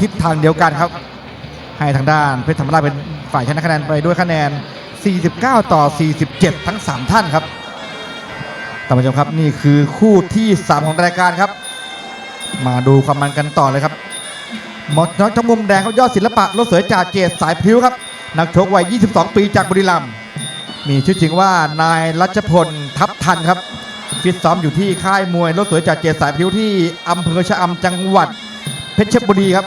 ทิศทางเดียวกันครับ ให้ทางด้านเพชรธรรมราชเป็นฝ่ายชนะคะแนนไปด้วยคะแนน 49 ต่อ 47 ทั้ง 3 ท่านครับท่านผู้ชมครับนี่คือคู่ที่ 3 ของรายการครับ มาดูความมันกันต่อเลยครับหมดน้อยทั้งมุมแดงเขายอดศิลปะรถเสือจ่าเจตสายพิ้วครับ นักชกวัย 22 ปีจากบุรีรัมย์มีชื่อจริงว่านายรัชพลทับทันครับฟิตซ้อมอยู่ที่ค่ายมวยรถสวยจ่าเจตสายพิ้วที่อำเภอชะอำจังหวัด เพชรบุรีครับ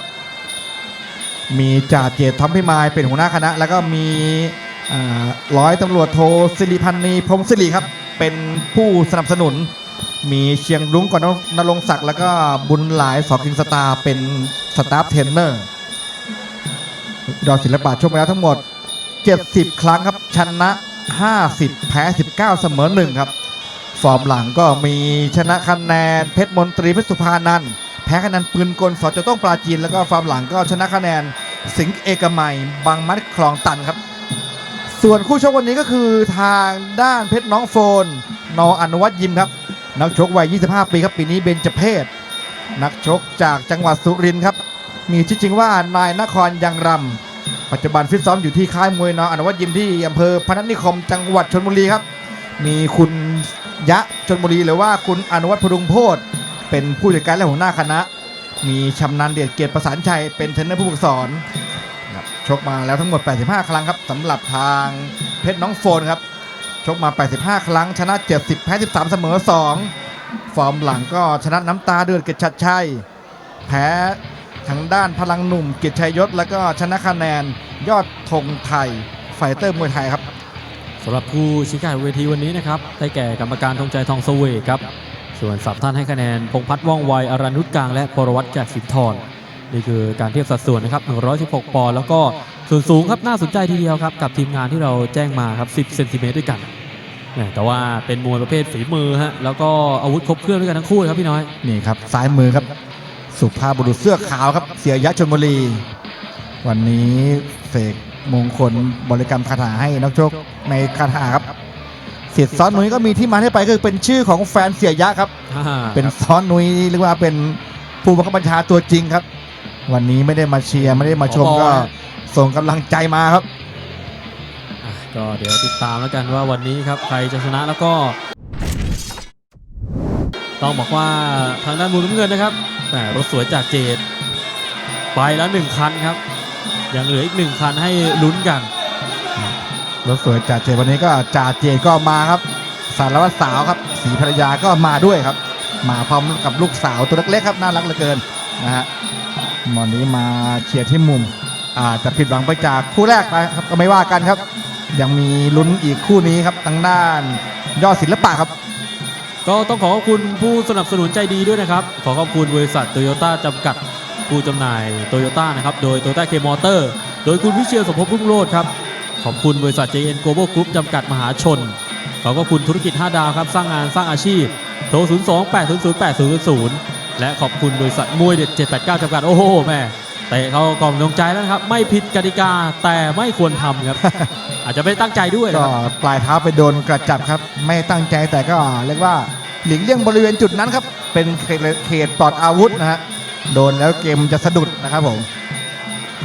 มีจ่าเจตทอมพิมายเป็นหัวหน้าคณะ แล้วก็มีร้อยตำรวจโทสิริพันธ์นีพรมสิริครับ เป็นผู้สนับสนุน มีเชียงรุ้งก่อนนรงศักดิ์แล้วก็บุญหลายสอกิงสตาร์เป็นสตาฟเทรนเนอร์ดอศิลปะชกมาแล้วทั้งหมด 70 ครั้งครับชนะ 50 แพ้ 19 เสมอ1ครับ ฟอร์มหลังก็มีชนะคะแนนเพชรมนตรีเพชรสุภานันท์ แพ้คะแนนปืนกลสจต้องปราจีน แล้วก็ฟอร์มหลังก็ชนะคะแนนสิงห์เอกมัยบางมัดคลองตันครับ ส่วนคู่ชกวันนี้ก็คือทางด้านเพชรน้องโฟน นออนุวัตยิมครับ นักชกวัย 25 ปีครับปีนี้เบญจเพศนักชกจากจังหวัดสุรินทร์ครับ มีชื่อจริงว่านายนครยังรำปัจจุบันฟิตซ้อมอยู่ที่ค่ายมวยนออนุวัตยิมที่อำเภอพนัสนิคมจังหวัดชนบุรีครับ มีคุณยะชนบุรีหรือว่าคุณอนุวัฒน์พดุงโพธ เป็นผู้จัดการและหัวหน้าคณะ มีชำนาญเดียดเกียรติประสานชัยเป็นเทรนเนอร์ผู้ฝึกสอนครับชกมาแล้วทั้งหมด 85 ครั้งครับสำหรับทางเพชรน้องโฟนครับชกมา 85 ครั้ง ชนะ 70 แพ้ 13 เสมอ 2 ฟอร์มหลังก็ชนะน้ำตาเดือดเกียรติชัดชัย แพ้ทางด้านพลังหนุ่มเกียรติชัยยศ แล้วก็ชนะคะแนนยอดธงไทย ไฟเตอร์มวยไทยครับสำหรับผู้ชี้ขาดเวทีวันนี้นะครับ ได้แก่กรรมการธงใจทองสเวกครับ ส่วนสับท่านให้คะแนนพงพัฒน์ว่องไวอรันุชกลาง และปรวัตแจกสินทรนี่คือการเทียบสัดส่วนนะครับ 116 ปอนด์แล้วก็ส่วนสูงครับน่าสนใจทีเดียวครับ กับทีมงานที่เราแจ้งมาครับ 10 เซนติเมตรด้วยกันแหม่แต่ว่าเป็นมวยประเภทฝีมือฮะแล้วก็อาวุธครบเครื่องด้วยกันทั้งคู่ครับพี่น้อย นี่ครับซ้ายมือครับ สุภาพบุรุษเสื้อขาวครับ เสียยะชนบุรี วันนี้เสกมงคลบริกรรมคาถาให้นักชกในคาถาครับ เสียซ้อนนุ้ยก็มีที่มาที่ไปคือเป็นชื่อของแฟนเสียยะครับ เป็นซ้อนนุ้ยเรียกว่าเป็นผู้บังคับบัญชาตัวจริงครับ วันนี้ไม่ได้มาเชียร์ไม่ได้มาชมอ๋อก็ส่งกำลังใจมาครับอะก็เดี๋ยวติดตามแล้วกันว่าวันนี้ครับใครจะชนะแล้วก็ ต้องบอกว่าทางด้านมุมน้ำเงินนะครับแหมรถสวยจากเจดไปแล้วหนึ่งคันครับ ยังเหลืออีกหนึ่งคันให้ลุ้นกัน รถสวยจ่าเจวันนี้ก็จ่าเจก็มาครับ สารวัตรสาวครับสีภรรยาก็มาด้วยครับ มาพร้อมกับลูกสาวตัวเล็กๆครับน่ารักเหลือเกินนะฮะวันนี้มาเชียร์ที่มุมอาจจะผิดหวังไปจากคู่แรกนะครับก็ไม่ว่ากันครับ ยังมีลุ้นอีกคู่นี้ครับทางด้านยอดศิลปะครับ ก็ต้องขอขอบคุณผู้สนับสนุนใจดีด้วยนะครับ ขอขอบคุณบริษัทโตโยต้าจำกัดผู้จำหน่ายโตโยต้านะครับ โดยโตโยต้าเคมอเตอร์ โดยคุณวิเชียรสมภพรุ่งโรจน์ครับ ขอบคุณบริษัท JN Global Group จำกัดมหาชนขอขอบคุณธุรกิจ 5 ดาวครับ สร้างงานสร้างอาชีพ โทร 0 2 8 0 0 8 0 0 และขอบคุณบริษัทมวยเด็ด 789 จำกัด โอ้โห แม่เตะเข้ากล่องดวงใจแล้วนะครับ ไม่ผิดกติกาแต่ไม่ควรทำครับ อาจจะไม่ได้ตั้งใจด้วยนะก็ครับปลายเท้าไปโดนกระจับครับ ไม่ตั้งใจแต่ก็เรียกว่าหลีกเลี่ยงบริเวณจุดนั้นครับ เป็นเขตเขตปลอดอาวุธนะฮะโดนแล้วเกมจะสะดุดนะครับผม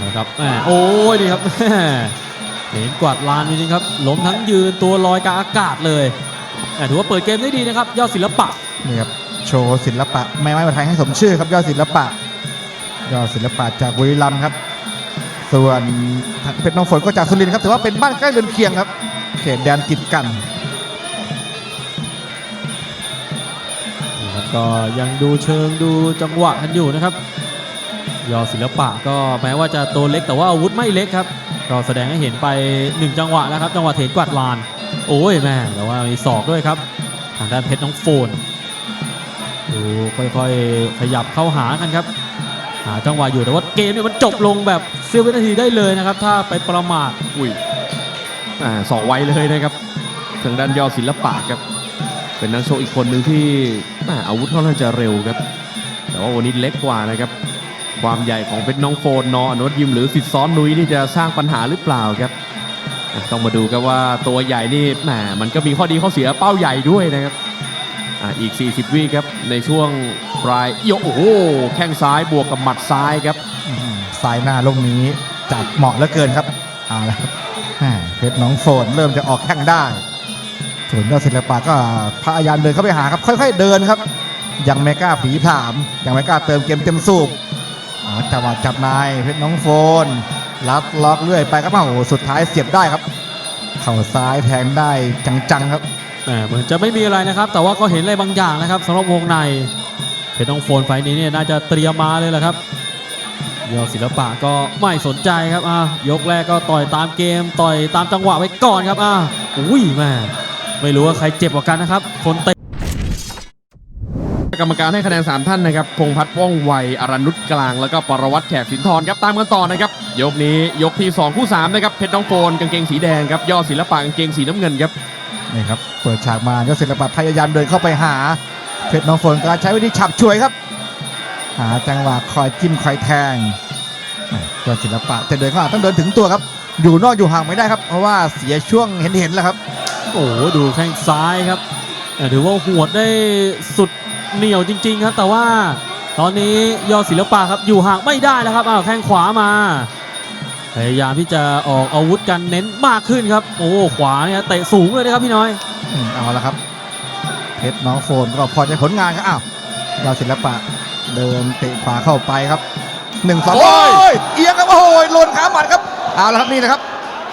นะครับแหมโอ้ยดีครับแหม เห็นกวาดลานจริงๆครับล้มทั้งยืนตัวลอยกลางอากาศเลยแหมถือว่าเปิดเกมได้ดีนะครับ ยอดศิลปะนี่ครับโชว์ศิลปะไม่ไม้มาไทยให้สมชื่อครับยอดศิลปะ ยอดศิลปะจากบุรีรัมย์ครับ ส่วนเพชรน้องฝนก็จากสุรินทร์ครับถือว่าเป็นบ้านใกล้เรือนเคียงครับ เขตแดนติดกันนี่ครับก็ยังดูเชิงดูจังหวะกันอยู่นะครับ ยอดศิลปะก็แม้ว่าจะตัวเล็กแต่ว่าอาวุธไม่เล็กครับ ก็แสดงให้เห็นไปหนึ่งจังหวะแล้วครับ จังหวะเถนกวาดลาน โอ้ยแม่แต่ว่ามีศอกด้วยครับ ทางด้านเพชรน้องโฟนดูค่อยๆขยับเข้าหากันครับหาจังหวะอยู่แต่ว่าเกมเนี่ยมันจบลงแบบเสี้ยววินาทีได้เลยนะครับ ถ้าไปประมาทอุ้ยอ่าสองไวเลยนะครับ ทางด้านยอดศิลปะครับ เป็นนักชกอีกคนหนึ่งที่อ่าอาวุธค่อนข้าจะเร็วครับ แต่ว่าวันนี้เล็กกว่านะครับ ความใหญ่ของเพชรน้องโฟนนออนุวัฒน์ยิมหรือสิทธิ์ซ้อนนุ้ยนี่จะสร้างปัญหาหรือเปล่าครับต้องมาดูครับว่าตัวใหญ่นี่แหมมันก็มีข้อดีข้อเสียเป้าใหญ่ด้วยนะครับออีก 40 วิครับในช่วงปลายยโอ้โหแข้งซ้ายบวกกับหมัดซ้ายครับอืมสายหน้าลูกนี้จัดเหมาะเหลือเกินครับเอาละครับแหม่เพชรน้องโฟนเริ่มจะออกแข้งได้ส่วนยอดศิลปะก็พยายามเดินเข้าไปหาครับค่อย ๆ เดินครับ ยังไม่กล้าผีผาม ยังไม่กล้าเติมเกมเต็มสูบ จังหวะจับนายเพชรน้องโฟนลัดล็อกเรื่อยไปครับโอ้โหสุดท้ายเสียบได้ครับ เข่าซ้ายแทงได้จังๆครับเหมือนจะไม่มีอะไรนะครับ แต่ว่าก็เห็นอะไรบางอย่างนะครับสำหรับวงในเพชรน้องโฟนไฟนี้เนี่ยน่าจะเตรียมมาเลยแหละครับยอดศิลปะก็ไม่สนใจครับอะยกแรกก็ต่อยตามเกม ต่อยตามจังหวะไว้ก่อนครับอะอุ้ยแม่ไม่รู้ว่าใครเจ็บกว่ากันนะครับ คนเตะ กรรมการให้คะแนน3ท่านนะครับ พงษ์พัฒน์ว่องไวอรันนุชกลาง แล้วก็ปรวัตรแขกสินทรครับ ตามกันต่อนะครับ ยกนี้ยกที่ 2 คู่3นะครับ เพชรน้องโฟนกางเกงสีแดงครับยอดศิลปะกางเกงสีน้ำเงินครับ นี่ครับ เปิดฉากมายอดศิลปะพยายามเดินเข้าไปหา เพชรน้องฝนก็ใช้วิธีฉับฉวยครับ หาจังหวะคอยจิ้มคอยแทงยอดศิลปะจะเดินเข้าหาต้องเดินถึงตัวครับ อยู่นอกอยู่ห่างไม่ได้ครับ เพราะว่าเสียช่วงเห็นๆแล้วครับ โอ้โหดูแข้งซ้ายครับเอ่อถือว่าหวดได้สุด เหนียวจริง ๆ ครับ แต่ว่าตอนนี้ยอดศิลปะครับอยู่ห่างไม่ได้แล้วครับอ้าวแข้งขวามา พยายามที่จะออกอาวุธกันเน้นมากขึ้นครับ โอ้ขวาเนี่ยเตะสูงเลยนะครับพี่น้อยอืมเอาละครับ เพชรน้องโฟนก็พอใจผลงานครับอ้าวยอดศิลปะเดินเตะขวาเข้าไปครับหนึ่งสองโอ้โอ้ยยเอียงครับโอ้ยหล่นขาหมัดครับเอาละครับนี่นะครับ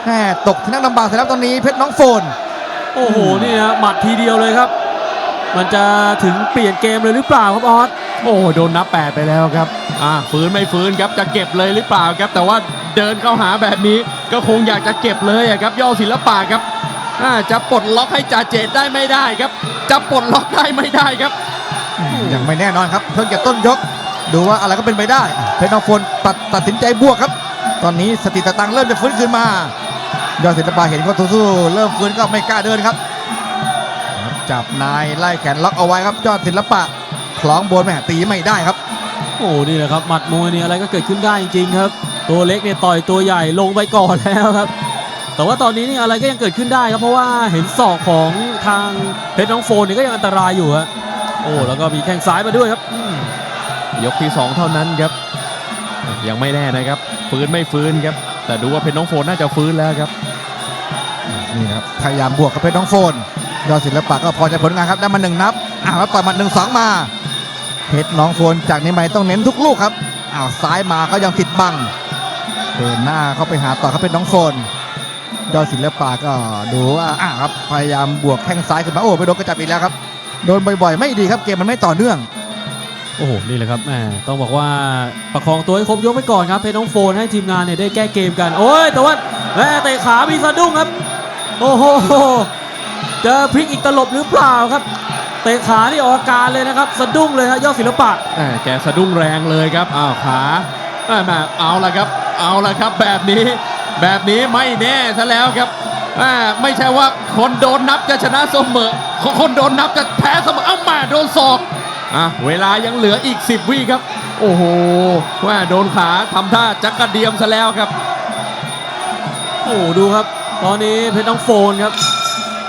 แหม่ตกที่นั่งลำบากเสร็จแล้วตอนนี้เพชรน้องโฟนโอ้โหนี่นะหมัดทีเดียวเลยครับ มันจะถึงเปลี่ยนเกมเลยหรือเปล่าครับออสโอ้โหโดนนับแปดไปแล้วครับ อ่าฟื้นไม่ฟื้นครับจะเก็บเลยหรือเปล่าครับ แต่ว่าเดินเข้าหาแบบนี้ก็คงอยากจะเก็บเลยอะครับยอดศิลปะครับอ่าจะปลดล็อกให้จ่าเจตได้ไม่ได้ครับ จะปลดล็อกได้ไม่ได้ครับ ยังไม่แน่นอนครับ เพิ่งจะต้นยก ดูว่าอะไรก็เป็นไปได้ เพชรน้องโฟนตัดตัดสินใจบวกครับ ตอนนี้สติตะตังเริ่มจะฟื้นคืนมายอดศิลปะเห็นก็สู้ๆเริ่มฟื้นก็ไม่กล้าเดินครับครับ จับนายไล่แขนล็อกเอาไว้ครับยอดศิลปะคล้องบนแม่ตีไม่ได้ครับ โอ้นี่แหละครับหมัดมวยนี่อะไรก็เกิดขึ้นได้จริงๆครับ ตัวเล็กเนี่ยต่อยตัวใหญ่ลงไปก่อนแล้วครับ แต่ว่าตอนนี้นี่อะไรก็ยังเกิดขึ้นได้ครับเพราะว่าเห็นศอกของทางเพชรน้องโฟนนี่ก็ยังอันตรายอยู่ฮะโอ้แล้วก็มีแข้งซ้ายมาด้วยครับอืมยกที่ 2 เท่านั้นครับ ยังไม่แน่นะครับฟื้นไม่ฟื้นครับ แต่ดูว่าเพชรน้องโฟนน่าจะฟื้นแล้วครับนี่ครับพยายามบวกกับเพชรน้องโฟน ยอดศิลปะก็พอใจผลงานครับได้มาหนึ่งนับอ้าวแล้วต่อยมัดหนึ่งสองมาเพชรน้องโฟนจากนี้ไปต้องเน้นทุกลูกครับอ้าวซ้ายมาก็ยังติดบังเดินหน้าเข้าไปหาต่อครับเพชรน้องโฟนยอดศิลปะก็ดูว่าอ้าวครับพยายามบวกแข้งซ้ายขึ้นมาโอ้ไปโดนกระจับอีกแล้วครับโดนบ่อยๆ ไม่ดีครับเกมมันไม่ต่อเนื่องโอ้โห นี่แหละครับแหมต้องบอกว่าประคองตัวให้ครบยกไปก่อนครับเพชรน้องโฟนให้ทีมงานเนี่ยได้แก้เกมกัน โอ้ยแต่ว่าแม่เตะขามีสะดุ้งครับ โอ้โห เจอพลิกอีกตลบหรือเปล่าครับ เตะขานี่ออกอาการเลยนะครับ สะดุ้งเลยครับยอดศิลปะ แหม่แกสะดุ้งแรงเลยครับอ้าวขาแหม่แหม่เอาละครับ เอาละครับ แบบนี้ แบบนี้ไม่แน่ซะแล้วครับแหม่ไม่ใช่ว่าคนโดนนับจะชนะเสมอคนโดนนับจะแพ้เสมอเอ้าแหม่โดนศอกอะเวลายังเหลืออีก 10 วิครับ โอ้โหแหม่โดนขาทำท่าจักกระเดียมซะแล้วครับ โอ้โหดูครับ ตอนนี้เพชรน้องโฟนครับ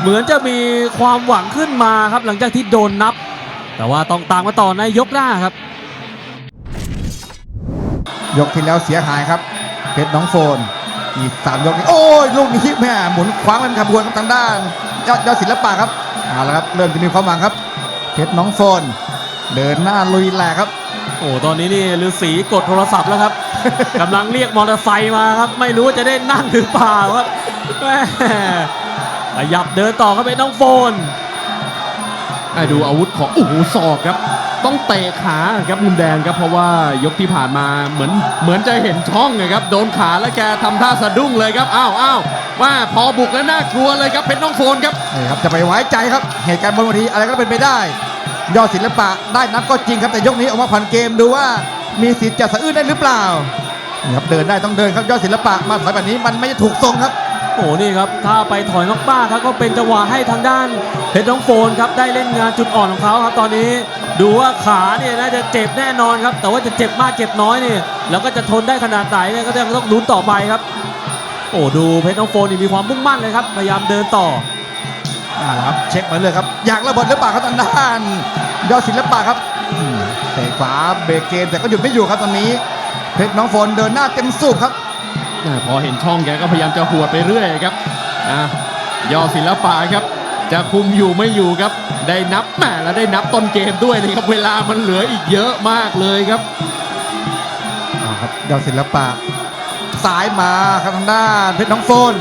เหมือนจะมีความหวังขึ้นมาครับหลังจากที่โดนนับ แต่ว่าต้องตามมาต่อในยกหน้าครับ ยกที่แล้วเสียหายครับ เพชรน้องโฟน อีกสามยกนี้โอ้ยลูกนี้แม่หมุนคว้างเป็นขบวนครับทางด้านยอดยอดศิลปะครับเอาละครับเริ่มจะมีความหวังครับ เพชรน้องโฟน เดินหน้าลุยแหลกครับโอ้ตอนนี้นี่ฤาษีกดโทรศัพท์แล้วครับ กำลังเรียกมอเตอร์ไซค์มาครับ ไม่รู้ว่าจะได้นั่งหรือเปล่าครับแม่ ขยับเดินต่อเข้าไปน้องโฟนอะดูอาวุธของโอ้โหศอกครับ ต้องเตะขาครับมุมแดงครับเพราะว่ายกที่ผ่านมาเหมือนเหมือนจะเห็นช่องนะครับโดนขาแล้วแกทำท่าสะดุ้งเลยครับอ้าวอ้าวว่าพอบุกแล้วน่ากลัวเลยครับเพชรน้องโฟนครับนี่ครับจะไปไว้ใจครับเหตุการณ์บนเวทีอะไรก็เป็นไปได้ ยอดศิลปะได้นับก็จริงครับแต่ยกนี้ออกมาผ่านเกมดูว่ามีสิทธิ์จะสะอื้นได้หรือเปล่านี่ครับเดินได้ต้องเดินครับยอดศิลปะมาถอยแบบนี้มันไม่ได้ถูกทรงครับ โอ้นี่ครับถ้าไปถอยมากๆครับก็เป็นจังหวะให้ทางด้านเพชรน้องโฟนครับได้เล่นงานจุดอ่อนของเขาครับตอนนี้ ดูว่าขาเนี่ยน่าจะเจ็บแน่นอนครับ แต่ว่าจะเจ็บมากเจ็บน้อยเนี่ยแล้วก็จะทนได้ขนาดไหนเนี่ยก็ยังต้องลุ้นต่อไปครับ โอ้ดูเพชรน้องโฟนนี่มีความมุ่งมั่นเลยครับพยายามเดินต่ออ่าครับเช็คมาเลยครับอยากระเบิดหรือเปล่าครับทางด้านยอดศิลปะครับเตะขวาเบรกเกมแต่ก็หยุดไม่อยู่ครับตอนนี้ เพชรน้องฝนเดินหน้าเต็มสูบครับ พอเห็นช่องแกก็พยายามจะหวดไปเรื่อยครับอะยอดศิลปะครับ จะคุมอยู่ไม่อยู่ครับ ได้นับแหมแล้วได้นับต้นเกมด้วยนะครับเวลามันเหลืออีกเยอะมากเลยครับอ่าครับยอดศิลปะสายมาครับทางด้านเพชรน้องโฟน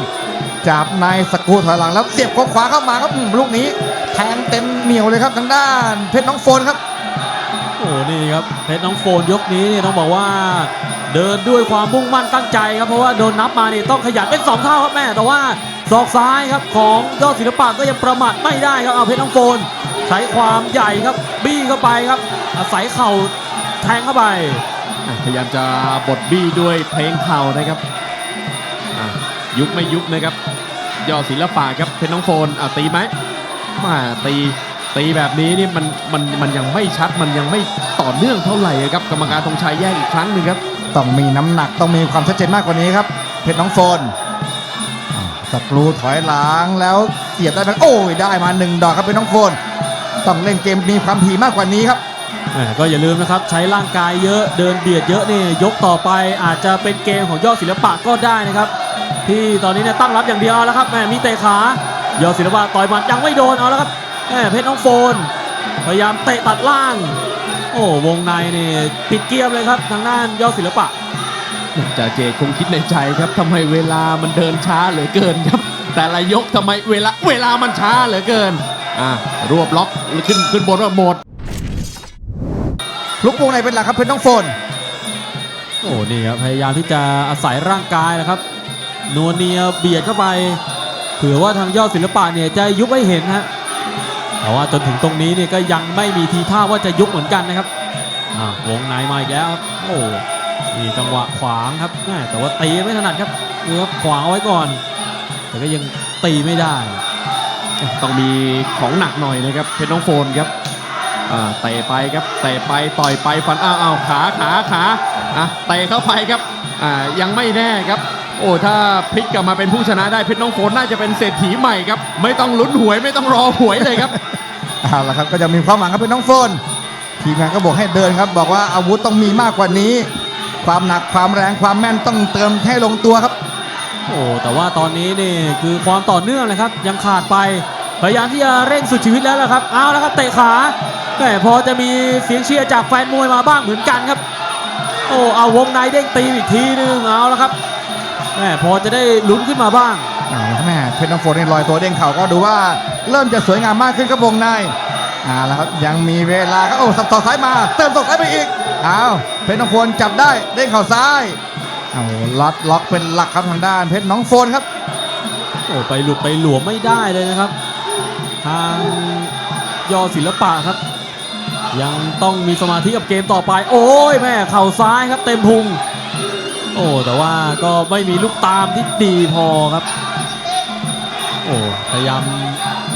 จับในสกรูถอยหลังแล้วเสียบขวาเข้ามาครับอืมลูกนี้แทงเต็มเหนียวเลยครับทางด้านเพชรน้องโฟนครับ โอ้นี่ครับเพชรน้องโฟนยกนี้นี่ต้องบอกว่า เดินด้วยความมุ่งมั่นตั้งใจครับเพราะว่าโดนนับมานี่ต้องขยันเป็นสองเท่าครับแม่แต่ว่าศอกซ้ายครับของยอดศิลปะก็ยังประมาทไม่ได้ครับเอาเพชรน้องโฟนใช้ความใหญ่ครับบี้เข้าไปครับ อาศัยเข่าแทงเข้าไป พยายามจะบดบี้ด้วยเพลงเข่านะครับยุบไม่ยุบนะครับยอดศิลปะครับเพชรน้องโฟนอะตีไหมมาตี ตีแบบนี้นี่มันมันมันยังไม่ชัดมันยังไม่ต่อเนื่องเท่าไหร่ครับกรรมการธงชัยแยกอีกครั้งหนึ่งครับต้องมีน้ำหนักต้องมีความชัดเจนมากกว่านี้ครับ เพชรน้องโฟนอ่าสกรูถอยหลังแล้วเสียบได้ไหมโอ้ยได้มาหนึ่งดอกครับเพชรน้องโฟนต้องเล่นเกมมีความถี่มากกว่านี้ครับแหม่ก็อย่าลืมนะครับใช้ร่างกายเยอะเดินเบียดเยอะนี่ยกต่อไปอาจจะเป็นเกมของยอดศิลปะก็ได้นะครับ ที่ตอนนี้เนี่ยตั้งรับอย่างเดียวเอาแล้วครับแหม่มีเตะขายอดศิลปะต่อยหมัดยังไม่โดนเอาแล้วครับแหม่ เพชรน้องโฟน พยายามเตะตัดล่าง โอ้วงในนี่ปิดเกียมเลยครับ ทางด้านยอดศิลปะจ่าเจคงคิดในใจครับทำไมเวลามันเดินช้าเหลือเกินครับ แต่ละยกทำไมเวลาเวลามันช้าเหลือเกินอะรวบล็อกขึ้นขึ้นบนว่าหมดลุกวงในเป็นหลักครับเพชรน้องโฟนโอ้นี่ครับพยายามที่จะอาศัยร่างกายนะครับนัวเนียเบียดเข้าไปเผื่อว่าทางยอดศิลปะเนี่ยจะยุบให้เห็นฮะ แต่ว่าจนถึงตรงนี้เนี่ยก็ยังไม่มีทีท่าว่าจะยุบเหมือนกันนะครับอ่าวงในมาอีกแล้วโอ้นี่จังหวะขวางครับแม่แต่ว่าตีไม่ถนัดครับดูครับขวางเอาไว้ก่อน แต่ก็ยังตีไม่ได้ ต้องมีของหนักหน่อยนะครับเพชรน้องโฟนครับเตะไปครับเตะไปต่อยไปฟันอ้าวอ้าวขาขาขาอะเตะเข้าไปครับยังไม่แน่ครับ โอ้ถ้าพลิกกลับมาเป็นผู้ชนะได้เพชรน้องโฟนน่าจะเป็นเศรษฐีใหม่ครับ ไม่ต้องลุ้นหวยไม่ต้องรอหวยเลยครับ เอาละครับก็จะมีความหวังครับเป็นน้องโฟนทีมงานก็บอกให้เดินครับ บอกว่าอาวุธต้องมีมากกว่านี้ ความหนักความแรงความแม่นต้องเติมให้ลงตัวครับ โอ้แต่ว่าตอนนี้นี่คือความต่อเนื่องเลยครับ ยังขาดไปพยายามที่จะเร่งสุดชีวิตแล้วละครับเอาแล้วครับเตะขาแหมพอจะมีเสียงเชียร์จากแฟนมวยมาบ้างเหมือนกันครับ โอ้เอาวงในเด้งตีอีกทีนึงเอาแล้วครับแหมพอจะได้ลุ้นขึ้นมาบ้างเอาละแม่เพชรน้องโฟนนี่ลอยตัวเด้งเข่าก็ดูว่า เริ่มจะสวยงามมากขึ้นครับวงในเอาและครับยังมีเวลาครับโอ้สับต่อซ้ายมา เติมต่อซ้ายไปอีกเอาวเพชรน้องโฟนจับได้เด้งเข่าซ้ายเอาล็อตล็อกเป็นหลักครับทางด้าน เพชรน้องโฟนครับโอ้ไปหลุดไปหลวมไม่ได้เลยนะครับ ทางยอศิลปะครับ ยังต้องมีสมาธิกับเกมต่อไป โอ้ยแม่เข่าซ้ายครับเต็มพุงโอ้แต่ว่าก็ไม่มีลูกตามที่ดีพอครับ โอ้พยายาม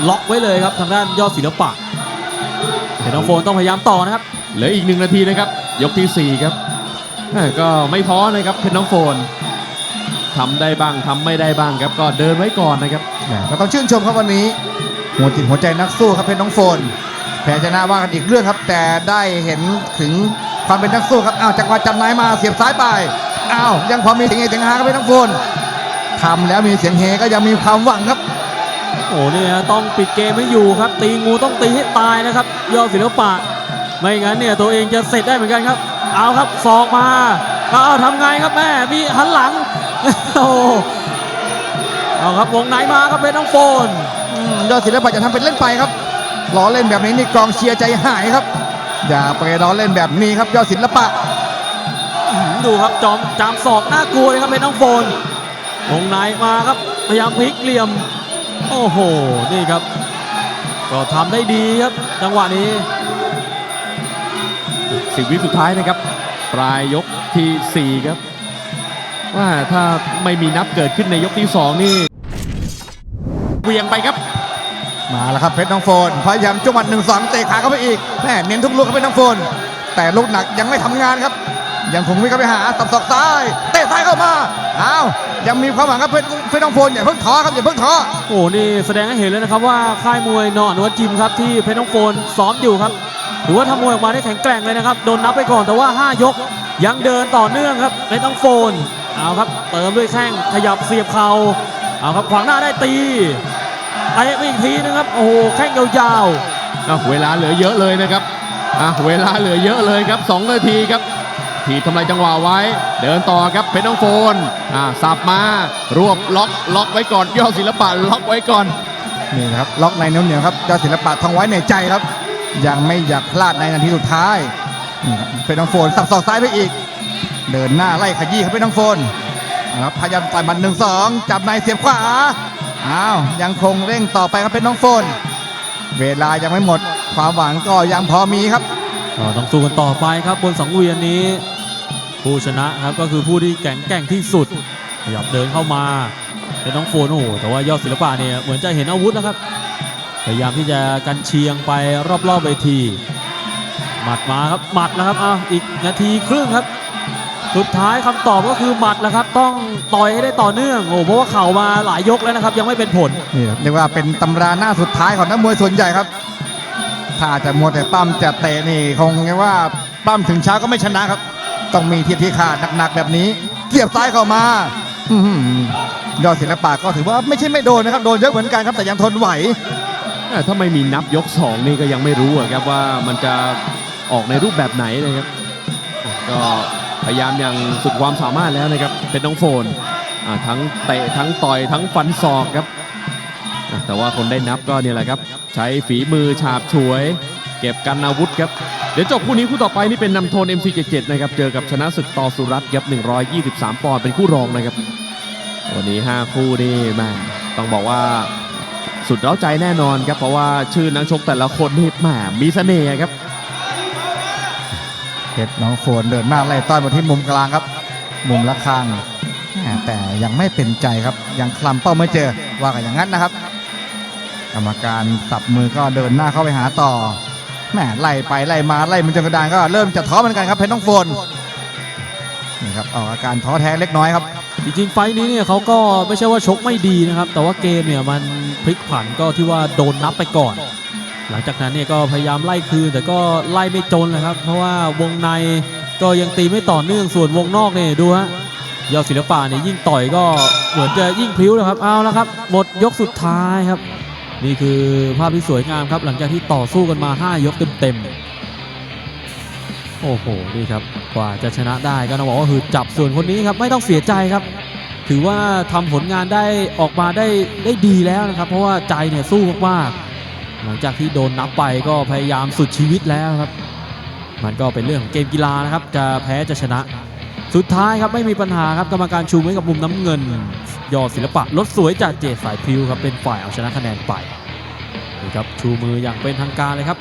ล็อกไว้เลยครับทางด้านยอดศิลปะเห็นน้องโฟนต้องพยายามต่อนะครับ เหลืออีกหนึ่งนาทีนะครับ ยกที่ 4 ครับแม่ก็ไม่ท้อนะครับเพชรน้องโฟนทำได้บ้างทำไม่ได้บ้างครับก็เดินไว้ก่อนนะครับแหม่ก็ต้องชื่นชมครับวันนี้ หัวจิตหัวใจนักสู้ครับเพชรน้องโฟนแพ้ชนะว่ากันอีกเรื่องครับ แต่ได้เห็นถึงความเป็นนักสู้ครับอ้าวจังหวะจับนายมาเสียบซ้ายไปอ้าวยังพอมีเสียงเฮเสียงฮาครับเพชรน้องโฟนทำแล้วมีเสียงเฮก็ยังมีความหวังครับ โอ้เนี่ยต้องปิดเกมให้อยู่ครับ ตีงูต้องตีให้ตายนะครับ ยอดศิลปะ ไม่งั้นเนี่ยตัวเองจะเสร็จได้เหมือนกันครับ เอาครับศอกมาเอาทำไงครับแม่มีหันหลังโอ้เอาครับวงไหนมาครับเป็นน้องโฟนอืมยอดศิลปะจะทำเป็นเล่นไปครับล้อเล่นแบบนี้นี่กองเชียร์ใจหายครับ อย่าไปล้อเล่นแบบนี้ครับยอดศิลปะอื้อหือดูครับจอมจามศอกน่ากลัวเลยครับเป็นน้องโฟนวงในมาครับพยายามพลิกเหลี่ยม โอ้โห นี่ครับ ก็ทำได้ดีครับ จังหวะนี้สิบวิสุดท้ายนะครับ ปลายยกที่ 4 ครับ ว่าถ้าไม่มีนับเกิดขึ้นในยกที่ 2 นี่เหวียงไปครับ มาแล้วครับเพชรน้องโฟนพยายามจังหวัดหนึ่งสองเตะขาเข้าไปอีกแม่เน้นทุกลูกครับเพชรน้องโฟน แต่ลูกหนักยังไม่ทำงานครับ ยังคงวิ่งเข้าไปหาตับศอกซ้ายเตะาวยังมีความหวังครับเพชรเพชรน้องโฟนอย่าเพิ่งท้อครับอย่าเพิ่งท้อโอ้โหนี่แสดงให้เห็นเลยนะครับว่าค่ายมวยนอนวัดจิมครับที่เพชรน้องโฟนซ้อมอยู่ครับถือว่าทำมวยออกมาได้แข็งแกร่งเลยนะครับโดนนับไปก่อนแต่ว่า 5 ยก ยังเดินต่อเนื่องครับเพชรน้องโฟนเอาครับเติมด้วยแข้งขยับเสียบเข่าเอาครับขวางหน้าได้ตีเตะไปอีกทีนึงครับโอ้โหแข้งยาวๆอะเวลาเหลือเยอะเลยนะครับอะเวลาเหลือเยอะเลยครับ 2 นาทีครับทีทำลายจังหวะไว้ เดินต่อครับเพชรน้องโฟนอะสับมารวบล็อกล็อกไว้ก่อนยอดศิลปะล็อกไว้ก่อนนี่นะครับล็อกในเหนียวๆครับยอดศิลปะทองไว้ในใจครับ ยังไม่อยากพลาดในนาทีสุดท้ายนี่ครับเป็นน้องโฟนสับศอกซ้ายไปอีก เดินหน้าไล่ขยี้ครับเป็นน้องโฟนนะครับพยายามต่อยหมันหนึ่งสองจับในเสียบขวาอ้าวยังคงเร่งต่อไปครับเป็นน้องโฟน เวลายังไม่หมด ความหวังก็ยังพอมีครับก็ต้องสู้กันต่อไปครับบนสังเวียนนี้ ผู้ชนะครับก็คือผู้ที่แข็งแกร่งที่สุดขยับเดินเข้ามาเป็นน้องโฟนโอ้โหแต่ว่ายอดศิลปะเนี่ยเหมือนจะเห็นอาวุธแล้วครับพยายามที่จะกันเชียงไปรอบๆเวทีหมัดมาครับหมัดแล้วครับอ้าวอีกนาทีครึ่งครับ สุดท้ายคำตอบก็คือหมัดแล้วครับ ต้องต่อยให้ได้ต่อเนื่องโอ้เพราะว่าเข่ามาหลายยกแล้วนะครับ ยังไม่เป็นผลนี่เรียกว่าเป็นตำราหน้าสุดท้ายของนักมวยส่วนใหญ่ครับ ถ้าจะมัวแต่ปั้มจะเตะนี่คงเรียกว่าปั้มถึงเช้าก็ไม่ชนะครับ ต้องมีทีที่ขาดหนักๆแบบนี้เสียบซ้ายเข้ามาอยอดศิลปะก็ถือว่าไม่ใช่ไม่โดนนะครับ โดนเยอะเหมือนกันครับแต่ยังทนไหว ถ้าไม่มีนับยก 2 นี่ก็ยังไม่รู้ครับว่ามันจะออกในรูปแบบไหนนะครับ ก็พยายามอย่างสุดความสามารถแล้วนะครับ เป็นน้องโฟนทั้งเตะทั้งต่อยทั้งฟันศอกครับ แต่ว่าคนได้นับก็เนี่ยแหละครับ ใช้ฝีมือฉาบฉวย เก็บกันอาวุธครับ เดี๋ยวจบคู่นี้คู่ต่อไปนี่เป็นนำโทน MC77 นะครับเจอกับชนะศึกต่อสุรัตน์ครับ 123 ปอนด์เป็นคู่รองนะครับ วันนี้ 5 คู่นี่แม่ต้องบอกว่าสุดเร้าใจแน่นอนครับ เพราะว่าชื่อนักชกแต่ละคนนี่แหมมีเสน่ห์ครับเพชรน้องโฟนเดินหน้าไล่ต้อนมาที่มุมกลางครับ มุมละครังแหม่แต่ยังไม่เป็นใจครับ ยังคลำเป้าไม่เจอว่ากันอย่างนั้นนะครับ กรรมการสับมือก็เดินหน้าเข้าไปหาต่อ แหม่ไล่ไปไล่มาไล่มันจนกระดานก็เริ่มจะท้อเหมือนกันครับเพชรน้องโฟนนี่ครับออกอาการท้อแท้เล็กน้อยครับ จริงๆไฟท์นี้เนี่ยเขาก็ไม่ใช่ว่าชกไม่ดีนะครับ แต่ว่าเกมเนี่ยมันพลิกผันก็ที่ว่าโดนนับไปก่อน หลังจากนั้นเนี่ยก็พยายามไล่คืนแต่ก็ไล่ไม่จนเลยครับ เพราะว่าวงในก็ยังตีไม่ต่อเนื่องส่วนวงนอกเนี่ยดูฮะยอดศิลปะเนี่ยยิ่งต่อยก็เหมือนจะยิ่งพลิ้วนะครับเอาละครับ หมดยกสุดท้ายครับ นี่คือภาพที่สวยงามครับ หลังจากที่ต่อสู้กันมา 5 ยกเต็มๆ โอ้โห นี่ครับ กว่าจะชนะได้ก็ต้องบอกว่าคือจับส่วนคนนี้ครับ ไม่ต้องเสียใจครับ ถือว่าทำผลงานได้ออกมาได้ได้ดีแล้วนะครับ เพราะว่าใจเนี่ยสู้มากๆ หลังจากที่โดนนับไปก็พยายามสุดชีวิตแล้วครับ มันก็เป็นเรื่องของเกมกีฬานะครับ จะแพ้จะชนะ สุดท้ายครับไม่มีปัญหาครับกรรมการชูไว้กับมุมน้ำเงิน ยอดศิลปะรถสวยจากเจสายพิวครับเป็นฝ่ายเอาชนะคะแนนไปนี่ครับชูมืออย่างเป็นทางการเลยครับ